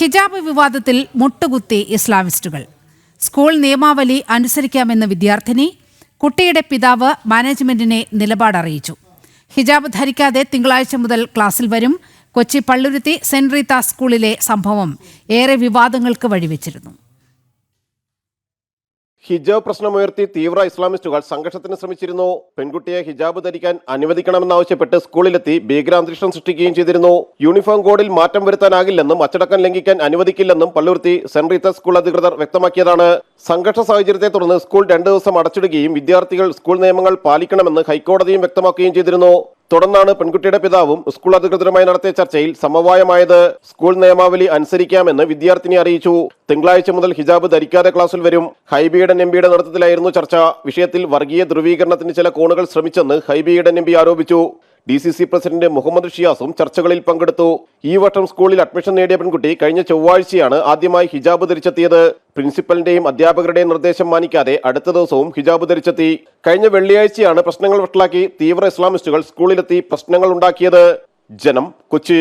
ഹിജാബ് വിവാദത്തിൽ മുട്ടുകുത്തി ഇസ്ലാമിസ്റ്റുകൾ. സ്കൂൾ നിയമാവലി അനുസരിക്കാമെന്ന വിദ്യാർത്ഥിനി കുട്ടിയുടെ പിതാവ് മാനേജ്മെന്റിനെ നിലപാടറിയിച്ചു. ഹിജാബ് ധരിക്കാതെ തിങ്കളാഴ്ച മുതൽ ക്ലാസ്സിൽ വരും. കൊച്ചി പള്ളുരുത്തി സെന്റ് റീത്ത സ്കൂളിലെ സംഭവം ഏറെ വിവാദങ്ങൾക്ക് വഴിവെച്ചിരുന്നു. ഹിജാബ് പ്രശ്നമുയർത്തി തീവ്ര ഇസ്ലാമിസ്റ്റുകൾ സംഘർഷത്തിന് ശ്രമിച്ചിരുന്നു. പെൺകുട്ടിയെ ഹിജാബ് ധരിക്കാൻ അനുവദിക്കണമെന്നാവശ്യപ്പെട്ട് സ്കൂളിലെത്തി ഭീകരാന്തരീക്ഷം സൃഷ്ടിക്കുകയും ചെയ്തിരുന്നു. യൂണിഫോം കോഡിൽ മാറ്റം വരുത്താനാകില്ലെന്നും അച്ചടക്കം ലംഘിക്കാൻ അനുവദിക്കില്ലെന്നും പള്ളുരുത്തി സെന്റ് റീത്ത സ്കൂൾ അധികൃതർ വ്യക്തമാക്കിയതാണ്. സംഘർഷ സാഹചര്യത്തെ തുടർന്ന് സ്കൂൾ രണ്ടു ദിവസം അടച്ചിടുകയും വിദ്യാർത്ഥികൾ സ്കൂൾ നിയമങ്ങൾ പാലിക്കണമെന്ന് ഹൈക്കോടതിയും വ്യക്തമാക്കുകയും ചെയ്തിരുന്നു. തുടർന്നാണ് പെൺകുട്ടിയുടെ പിതാവും സ്കൂൾ അധികൃതരുമായി നടത്തിയ ചർച്ചയിൽ സമവായമായത്. സ്കൂൾ നിയമാവലി അനുസരിക്കാമെന്ന് വിദ്യാർത്ഥിനി അറിയിച്ചു. തിങ്കളാഴ്ച മുതൽ ഹിജാബ് ധരിക്കാതെ ക്ലാസ്സിൽ വരും. ഹൈബിയുടെ എംബിയുടെ നേതൃത്വത്തിലായിരുന്നു ചർച്ച. വിഷയത്തിൽ വർഗീയ ധ്രുവീകരണത്തിന് ചില കോണുകൾ ശ്രമിച്ചെന്ന് ഹൈബിയുടെ എംബി ആരോപിച്ചു. D C C president Muhammad ഷിയാസും ചർച്ചകളിൽ പങ്കെടുത്തു. ഈ വർഷം സ്കൂളിൽ അഡ്മിഷൻ നേടിയ പെൺകുട്ടി കഴിഞ്ഞ ചൊവ്വാഴ്ചയാണ് ആദ്യമായി ഹിജാബ് ധരിച്ചെത്തിയത്. പ്രിൻസിപ്പലിന്റെയും അധ്യാപകരുടെയും നിർദ്ദേശം മാനിക്കാതെ അടുത്ത ദിവസവും ഹിജാബ് ധരിച്ചെത്തി. കഴിഞ്ഞ വെള്ളിയാഴ്ചയാണ് പ്രശ്നങ്ങൾ വഷളാക്കി തീവ്ര ഇസ്ലാമിസ്റ്റുകൾ സ്കൂളിലെത്തി പ്രശ്നങ്ങൾ ഉണ്ടാക്കിയത്. ജനം കൊച്ചി.